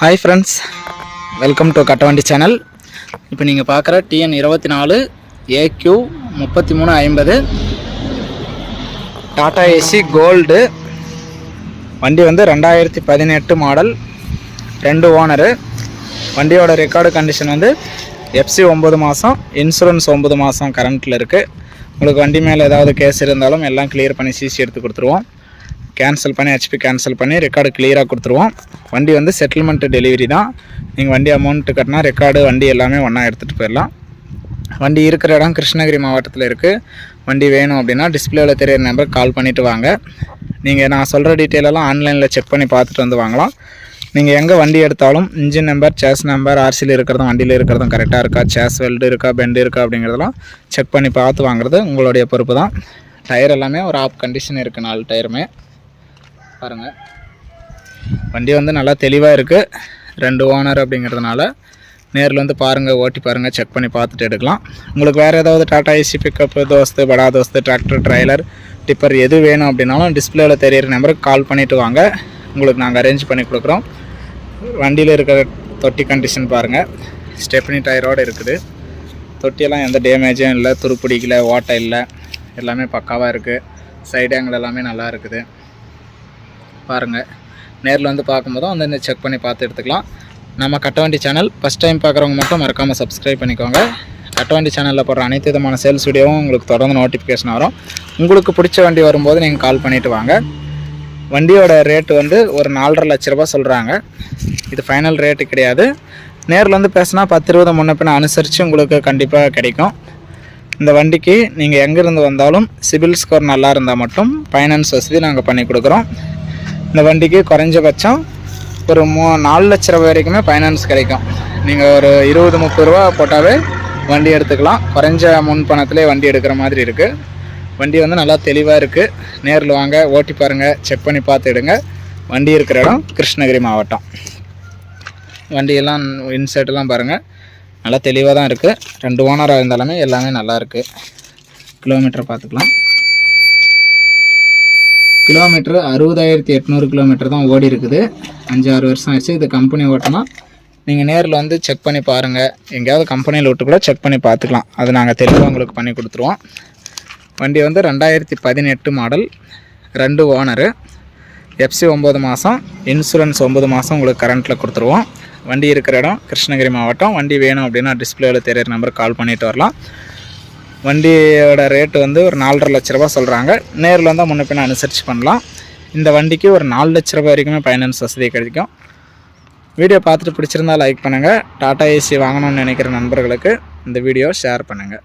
Hi friends welcome to Kattavandi channel இப்போ நீங்கள் பார்க்குற டிஎன் இருபத்தி நாலு ஏக்யூ முப்பத்தி மூணு ஐம்பது டாடா ஏசி கோல்டு வண்டி வந்து ரெண்டாயிரத்தி பதினெட்டு மாடல் ரெண்டு ஓனரு வண்டியோட ரெக்கார்டு கண்டிஷன் வந்து எஃப்சி ஒம்பது மாதம் இன்சூரன்ஸ் ஒம்பது மாதம் கரண்ட்டில் இருக்குது உங்களுக்கு வண்டி மேலே ஏதாவது கேஸ் இருந்தாலும் எல்லாம் கிளியர் பண்ணி சிசி எடுத்து கொடுத்துருவோம். கேன்சல் பண்ணி ஹெச்பி கேன்சல் பண்ணி ரெக்கார்டு கிளியராக கொடுத்துருவோம். வண்டி வந்து செட்டில்மெண்ட்டு டெலிவரி தான். நீங்கள் வண்டி அமௌண்ட்டு கட்டினா ரெக்கார்டு வண்டி எல்லாமே ஒன்றா எடுத்துகிட்டு போயிடலாம். வண்டி இருக்கிற இடம் கிருஷ்ணகிரி மாவட்டத்தில் இருக்குது வண்டி வேணும் அப்படின்னா டிஸ்பிளேவில் தெரியிற நம்பருக்கு கால் பண்ணிவிட்டு வாங்க. நீங்கள் நான் சொல்கிற டீட்டெயிலெல்லாம் ஆன்லைனில் செக் பண்ணி பார்த்துட்டு வந்து வாங்கலாம். நீங்கள் எங்கே வண்டி எடுத்தாலும் இன்ஜின் நம்பர் சேஸ் நம்பர் ஆர்சியில் இருக்கிறதும் வண்டியில் இருக்கிறதும் கரெக்டாக இருக்கா? சேஸ் வெல்டு இருக்கா? பெண்டு இருக்கா? அப்படிங்கிறதெல்லாம் செக் பண்ணி பார்த்து வாங்குறது உங்களுடைய பொறுப்பு தான். டயர் எல்லாமே ஒரு ஆப் கண்டிஷன் இருக்குது நாலு டயருமே பாருங்கள் வண்டி வந்து நல்லா தெளிவாக இருக்குது ரெண்டு ஓனர் அப்படிங்கிறதுனால நேரில் வந்து பாருங்கள் ஓட்டி பாருங்கள் செக் பண்ணி பார்த்துட்டு எடுக்கலாம். உங்களுக்கு வேறு ஏதாவது டாட்டா ஏசி பிக்கப்பு தோஸ்து படா தோஸ்து டிராக்டர் ட்ரைலர் டிப்பர் எது வேணும் அப்படின்னாலும் டிஸ்பிளேவில் தெரியிற நம்பருக்கு கால் பண்ணிவிட்டு வாங்க. உங்களுக்கு நாங்கள் அரேஞ்ச் பண்ணி கொடுக்குறோம். வண்டியில் இருக்கிற தொட்டி கண்டிஷன் பாருங்கள் ஸ்டெப்னி டயரோடு இருக்குது. தொட்டியெல்லாம் எந்த டேமேஜும் இல்லை துருப்பிடிக்கல ஓட்டை இல்லை. எல்லாமே பக்காவாக இருக்குது சைடு ஆங்கிள் எல்லாமே நல்லா இருக்குது. பாருங்கள் நேரில் வந்து பார்க்கும்போதும் வந்து செக் பண்ணி பார்த்து எடுத்துக்கலாம். நம்ம கட்டவண்டி சேனல் ஃபஸ்ட் டைம் பார்க்குறவங்க மட்டும் மறக்காமல் சப்ஸ்கிரைப் பண்ணிக்கோங்க. கட்டவண்டி சேனலில் போடுற அனைத்து விதமான சேல்ஸ் வீடியோவும் உங்களுக்கு தொடர்ந்து நோட்டிஃபிகேஷன் வரும். உங்களுக்கு பிடிச்ச வண்டி வரும்போது நீங்கள் கால் பண்ணிவிட்டு வாங்க. வண்டியோட ரேட்டு வந்து ஒரு நாலரை லட்ச ரூபா சொல்கிறாங்க இது ஃபைனல் ரேட்டு கிடையாது. நேரில் வந்து பேசினா பத்து இருபது முன்ன பின்ன அனுசரித்து உங்களுக்கு கண்டிப்பாக கிடைக்கும். இந்த வண்டிக்கு நீங்கள் எங்கேருந்து வந்தாலும் சிபில் ஸ்கோர் நல்லா இருந்தால் மட்டும் ஃபைனான்ஸ் வசதி நாங்கள் பண்ணி கொடுக்குறோம். இந்த வண்டிக்கு குறைஞ்சபட்சம் ஒரு மூ நாலு லட்ச ரூபா வரைக்குமே ஃபைனான்ஸ் கிடைக்கும். நீங்கள் ஒரு இருபது முப்பது ரூபா போட்டாவே வண்டி எடுத்துக்கலாம். குறைஞ்ச முன் பணத்திலே வண்டி எடுக்கிற மாதிரி இருக்குது வண்டி வந்து நல்லா தெளிவாக இருக்குது நேரில் வாங்க ஓட்டி பாருங்கள் செக் பண்ணி பார்த்துடுங்க வண்டி இருக்கிற இடம் கிருஷ்ணகிரி மாவட்டம். வண்டியெல்லாம் இன்சர்ட்லாம் பாருங்கள் நல்லா தெளிவாக தான் இருக்குது ரெண்டு ஓனராக இருந்தாலுமே எல்லாமே நல்லா இருக்குது கிலோமீட்டர் பார்த்துக்கலாம். கிலோமீட்டர் அறுபதாயிரத்தி எட்நூறு கிலோமீட்டர் தான் ஓடி இருக்குது. அஞ்சு ஆறு வருஷம் ஆச்சு இது கம்பெனி ஓட்டினா நீங்கள் நேரில் வந்து செக் பண்ணி பாருங்கள் எங்கேயாவது கம்பெனியில் விட்டு கூட செக் பண்ணி பார்த்துக்கலாம். அது நாங்கள் தெளிவாக உங்களுக்கு பண்ணி கொடுத்துருவோம். வண்டி வந்து ரெண்டாயிரத்தி பதினெட்டு மாடல் ரெண்டு ஓனரு எஃப்சி ஒம்பது மாதம் இன்சூரன்ஸ் ஒம்பது மாதம் உங்களுக்கு கரண்ட்டில் கொடுத்துருவோம். வண்டி இருக்கிற இடம் கிருஷ்ணகிரி மாவட்டம். வண்டி வேணும் அப்படின்னா டிஸ்பிளேவில் தெரியிற நம்பருக்கு கால் பண்ணிட்டு வரலாம். வண்டியோட ரேட்டு வந்து ஒரு நாலரை லட்ச ரூபா சொல்கிறாங்க நேரில் வந்தால் முன்ன பின்ன அனுசரித்து பண்ணலாம். இந்த வண்டிக்கு ஒரு நாலு லட்ச ரூபாய் வரைக்குமே ஃபைனான்ஸ் வசதி கிடைக்கும். வீடியோ பார்த்துட்டு பிடிச்சிருந்தா லைக் பண்ணுங்கள் டாடா ஏசி வாங்கணும்னு நினைக்கிற நண்பர்களுக்கு இந்த வீடியோ ஷேர் பண்ணுங்கள்